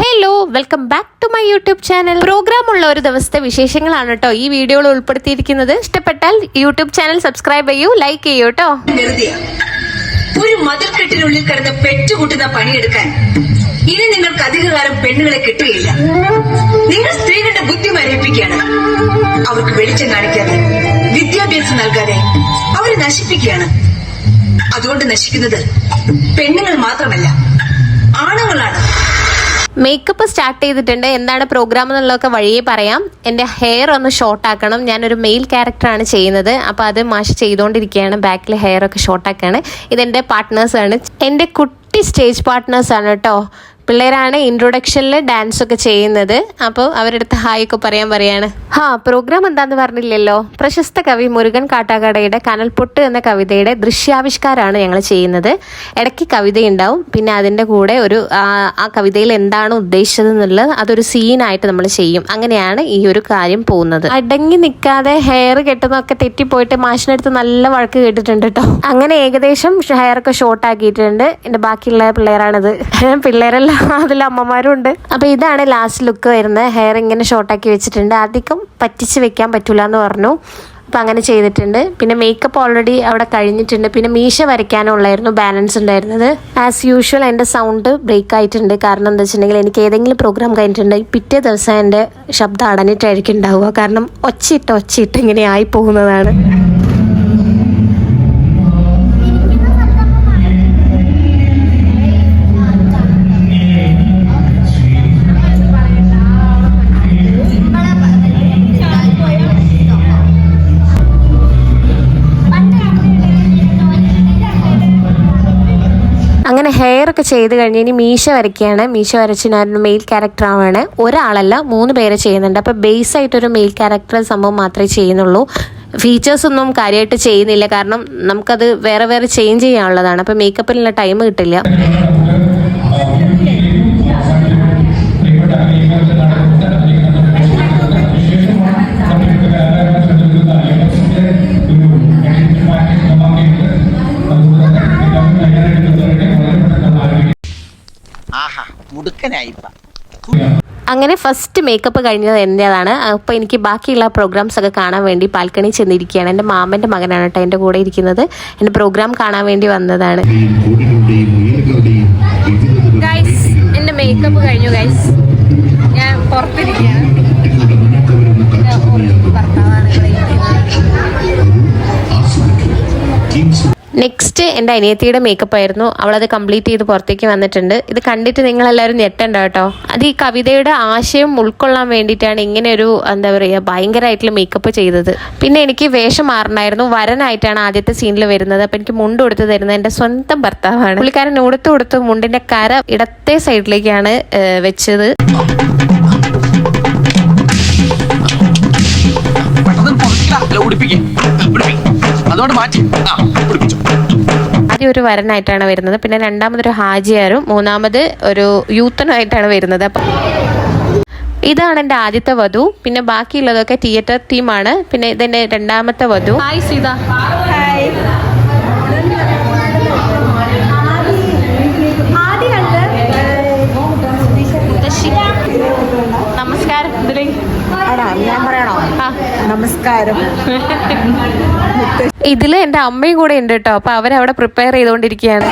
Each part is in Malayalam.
Hello welcome back to my YouTube channel program ഉള്ള ഒരു ദിവസത്തെ വിശേഷങ്ങളാണ് കേട്ടോ ഈ വീഡിയോയിൽ ഉൾപ്പെടുത്തിയിരിക്കുന്നത്. ഇഷ്ടപ്പെട്ടാൽ യൂട്യൂബ് ചാനൽ സബ്സ്ക്രൈബ് ചെയ്യൂ ലൈക്ക് ചെയ്യൂ കേട്ടോ ഒരു മതിൽക്കെട്ടിനുള്ളിൽ കിടന്ന് പെറ്റുകൂട്ടുന്ന പണിയെടുക്കാൻ ഇനി നിങ്ങൾക്ക് അധികകാലം പെണ്ണുകളെ കിട്ടുകയില്ല. നിങ്ങൾ സ്ത്രീകളുടെ ബുദ്ധി മരവിപ്പിക്കുകയാണ്. അവർക്ക് വെളിച്ചം കാണിക്കാതെ വിദ്യാഭ്യാസം നൽകാതെ അവരെ നശിപ്പിക്കുകയാണ്. അതുകൊണ്ട് നശിക്കുന്നത് പെണ്ണുങ്ങൾ മാത്രമല്ല ആണുങ്ങളാണ്. മേക്കപ്പ് സ്റ്റാർട്ട് ചെയ്തിട്ടുണ്ട്. എന്താണ് പ്രോഗ്രാം എന്നുള്ളതൊക്കെ വഴിയേ പറയാം. എന്റെ ഹെയർ ഒന്ന് ഷോർട്ട് ആക്കണം. ഞാനൊരു മെയിൽ ക്യാരക്ടറാണ് ചെയ്യുന്നത്. അപ്പോൾ അത് മാഷ് ചെയ്തുകൊണ്ടിരിക്കുകയാണ്. ബാക്കിൽ ഹെയർ ഒക്കെ ഷോർട്ട് ആക്കുകയാണ്. ഇതെന്റെ പാർട്ട്നേഴ്സാണ് എന്റെ കുട്ടി സ്റ്റേജ് പാർട്ട്നേഴ്സാണ് കേട്ടോ. പിള്ളേരാണ് ഇൻട്രൊഡക്ഷനിൽ ഡാൻസ് ഒക്കെ ചെയ്യുന്നത്. അപ്പോൾ അവരുടെ അടുത്ത് ഹായ് ഒക്കെ പറയാൻ പറയാണ്. ഹാ പ്രോഗ്രാം എന്താന്ന് പറഞ്ഞില്ലല്ലോ. പ്രശസ്ത കവി മുരുകൻ കാട്ടാക്കടയുടെ കനൽപൊട്ട് എന്ന കവിതയുടെ ദൃശ്യാവിഷ്കാരമാണ് ഞങ്ങൾ ചെയ്യുന്നത്. ഇടയ്ക്ക് കവിതയുണ്ടാവും. പിന്നെ അതിന്റെ കൂടെ ഒരു ആ, കവിതയിൽ എന്താണ് ഉദ്ദേശിച്ചത് എന്നുള്ളത് അതൊരു സീനായിട്ട് നമ്മൾ ചെയ്യും. അങ്ങനെയാണ് ഈ ഒരു കാര്യം പോകുന്നത്. അടങ്ങി നിൽക്കാതെ ഹെയർ കെട്ടുന്നൊക്കെ തെറ്റിപ്പോയിട്ട് മാഷിനടുത്ത് നല്ല വഴക്ക് കേട്ടിട്ടുണ്ട് കേട്ടോ. അങ്ങനെ ഏകദേശം ഹെയർ ഒക്കെ ഷോർട്ട് ആക്കിയിട്ടുണ്ട്. എന്റെ ബാക്കിയുള്ള പിള്ളേരാണിത്. പിള്ളേരല്ല അതിൽ അമ്മമാരും ഉണ്ട് അപ്പൊ ഇതാണ് ലാസ്റ്റ് ലുക്ക് വരുന്നത്. ഹെയർ ഇങ്ങനെ ഷോർട്ടാക്കി വെച്ചിട്ടുണ്ട്. അധികം പറ്റിച്ച് വെക്കാൻ പറ്റൂല എന്ന് പറഞ്ഞു. അപ്പം അങ്ങനെ ചെയ്തിട്ടുണ്ട്. പിന്നെ മേക്കപ്പ് ഓൾറെഡി അവിടെ കഴിഞ്ഞിട്ടുണ്ട്. പിന്നെ മീശ വരയ്ക്കാനുള്ളായിരുന്നു ബാലൻസ് ഉണ്ടായിരുന്നത്. ആസ് യൂഷ്വൽ എന്റെ സൗണ്ട് ബ്രേക്ക് ആയിട്ടുണ്ട്. കാരണം എന്താ വെച്ചിട്ടുണ്ടെങ്കിൽ എനിക്ക് ഏതെങ്കിലും പ്രോഗ്രാം കഴിഞ്ഞിട്ടുണ്ടെങ്കിൽ പിറ്റേ ദിവസം എന്റെ ശബ്ദം അടഞ്ഞിട്ടായിരിക്കും ഉണ്ടാവുക. കാരണം ഒച്ചയിട്ട് ഒച്ചയിട്ട് ഇങ്ങനെ ആയി പോകുന്നതാണ്. ഹെയർ ഒക്കെ ചെയ്ത് കഴിഞ്ഞ് ഇനി മീശ വരയ്ക്കുകയാണ്. മീശ വരച്ച് ഞാനൊരു മെയിൽ ക്യാരക്ടർ ആവാണ്. ഒരാളല്ല മൂന്ന് പേരെ ചെയ്യുന്നുണ്ട്. അപ്പോൾ ബേസ് ആയിട്ടൊരു മെയിൽ ക്യാരക്ടർ സംഭവം മാത്രമേ ചെയ്യുന്നുള്ളൂ. ഫീച്ചേഴ്സ് ഒന്നും കാര്യമായിട്ട് ചെയ്യുന്നില്ല. കാരണം നമുക്കത് വേറെ വേറെ ചേഞ്ച് ചെയ്യാനുള്ളതാണ്. അപ്പോൾ മേക്കപ്പിനുള്ള ടൈം കിട്ടില്ല. മുടുക്കനായിപ്പ. അങ്ങനെ ഫസ്റ്റ് മേക്കപ്പ് കഴിഞ്ഞത് എന്റേതാണ് അപ്പോൾ എനിക്ക് ബാക്കിയുള്ള പ്രോഗ്രാംസ് ഒക്കെ കാണാൻ വേണ്ടി ബാൽക്കണി ചെന്നിരിക്കുകയാണ്. എന്റെ മാമന്റെ മകനാണ് കേട്ടോ എന്റെ കൂടെ ഇരിക്കുന്നത്. എന്റെ പ്രോഗ്രാം കാണാൻ വേണ്ടി വന്നതാണ്. ഗൈസ് എന്റെ മേക്കപ്പ് കഴിഞ്ഞു ഗൈസ് ഞാൻ പുറത്തിരിക്കുകയാണ്. നെക്സ്റ്റ് എന്റെ അനിയത്തിയുടെ മേക്കപ്പ് ആയിരുന്നു. അവളത് കംപ്ലീറ്റ് ചെയ്ത് പുറത്തേക്ക് വന്നിട്ടുണ്ട്. ഇത് കണ്ടിട്ട് നിങ്ങളെല്ലാവരും ഞെട്ടണ്ട കേട്ടോ അത് ഈ കവിതയുടെ ആശയം ഉൾക്കൊള്ളാൻ വേണ്ടിയിട്ടാണ് ഇങ്ങനെ ഒരു എന്താ പറയുക ഭയങ്കരമായിട്ടുള്ള മേക്കപ്പ് ചെയ്തത്. പിന്നെ എനിക്ക് വേഷം മാറണമായിരുന്നു. വരനായിട്ടാണ് ആദ്യത്തെ സീനിൽ വരുന്നത്. അപ്പം എനിക്ക് മുണ്ട് കൊടുത്ത് തരുന്നത് എന്റെ സ്വന്തം ഭർത്താവാണ്. പുള്ളിക്കാരൻ ഉടുത്ത് കൊടുത്ത് മുണ്ടിന്റെ കര ഇടത്തെ സൈഡിലേക്കാണ് വെച്ചത്. അതുകൊണ്ട് മാറ്റി. ആ. ഒരു വരനായിട്ടാണ് വരുന്നത്. പിന്നെ രണ്ടാമതൊരു ഹാജിയാരും മൂന്നാമത് ഒരു യൂത്തനായിട്ടാണ് വരുന്നത്. അപ്പം ഇതാണ് എന്റെ ആദ്യത്തെ വധു. പിന്നെ ബാക്കിയുള്ളതൊക്കെ തിയേറ്റർ തീമാണ് പിന്നെ ഇതെന്റെ രണ്ടാമത്തെ വധു. ഹായ് സീത നമസ്കാരം ഞാൻ പറയണോ ആ നമസ്കാരം. ഇതിൽ എന്റെ അമ്മയും കൂടെ ഉണ്ട് കേട്ടോ. അപ്പൊ അവരവിടെ പ്രിപ്പയർ ചെയ്തുകൊണ്ടിരിക്കുകയാണ്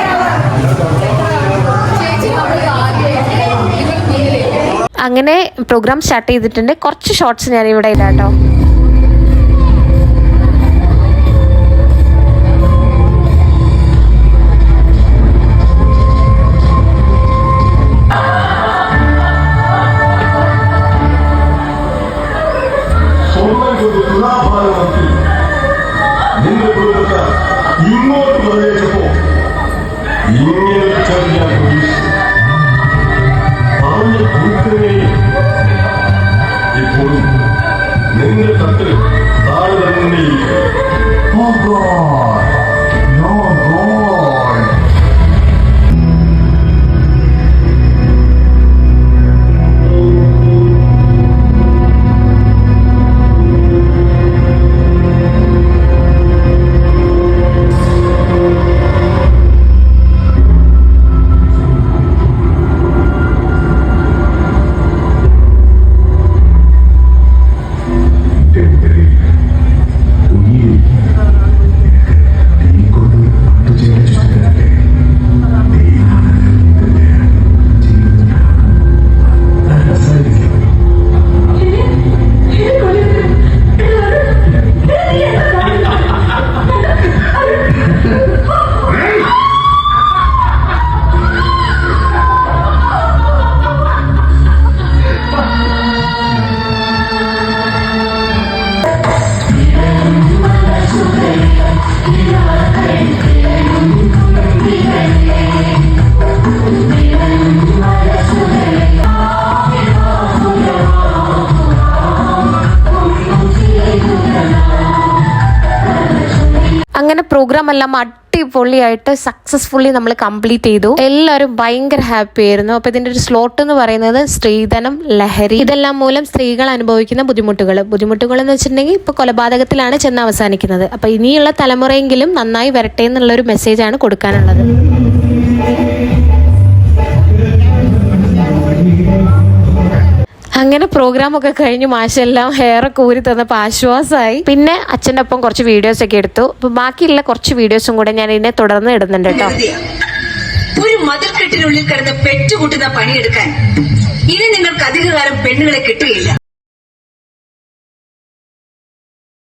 അങ്ങനെ പ്രോഗ്രാം സ്റ്റാർട്ട് ചെയ്തിട്ടുണ്ട്. കുറച്ച് ഷോർട്സ് ഞാൻ ഇവിടെ ഇടാം ಒಂದು ತುಲಾಭಾರದಂತೆ ನಿನ್ನೆ ಕೊಡಬೇಕ ಇನ್ನೊಂದು ಪ್ರದೇಶಕ್ಕೂ ಇನ್ನೇನು ಚರ್ಚೆ ಬಾಲ್ಯ ಗುರುತವೇ പ്രോഗ്രാം എല്ലാം അടിപൊളിയായിട്ട് സക്സസ്ഫുള്ളി നമ്മൾ കംപ്ലീറ്റ് ചെയ്തു. എല്ലാവരും ഭയങ്കര ഹാപ്പി ആയിരുന്നു. അപ്പൊ ഇതിന്റെ ഒരു സ്ലോട്ട് എന്ന് പറയുന്നത് സ്ത്രീധനം ലഹരി. ഇതെല്ലാം മൂലം സ്ത്രീകൾ അനുഭവിക്കുന്ന ബുദ്ധിമുട്ടുകൾ ബുദ്ധിമുട്ടുകൾ എന്ന് വെച്ചിട്ടുണ്ടെങ്കിൽ ഇപ്പൊ കൊലപാതകത്തിലാണ് ചെന്ന് അവസാനിക്കുന്നത്. അപ്പൊ ഇനിയുള്ള തലമുറയെങ്കിലും നന്നായി വരട്ടെ എന്നുള്ള ഒരു മെസ്സേജാണ് കൊടുക്കാനുള്ളത്. അങ്ങനെ പ്രോഗ്രാം ഒക്കെ കഴിഞ്ഞ് മാഷെല്ലാം ഹെയർ ഒക്കെ ഊരി തന്നപ്പോൾ ആശ്വാസമായി പിന്നെ അച്ഛന്റെ ഒപ്പം കുറച്ച് വീഡിയോസ് ഒക്കെ എടുത്തു. അപ്പൊ ബാക്കിയുള്ള കുറച്ച് വീഡിയോസും കൂടെ ഞാൻ ഇതിനെ തുടർന്ന് ഇടുന്നുണ്ട് കേട്ടോ. ഒരു മതിൽക്കെട്ടിനുള്ളിൽ കിടന്ന് പെറ്റുകൂട്ടുന്ന പണിയെടുക്കാൻ ഇനി നിങ്ങൾക്ക് അധികകാലം പെണ്ണുകളെ കിട്ടുകയില്ല.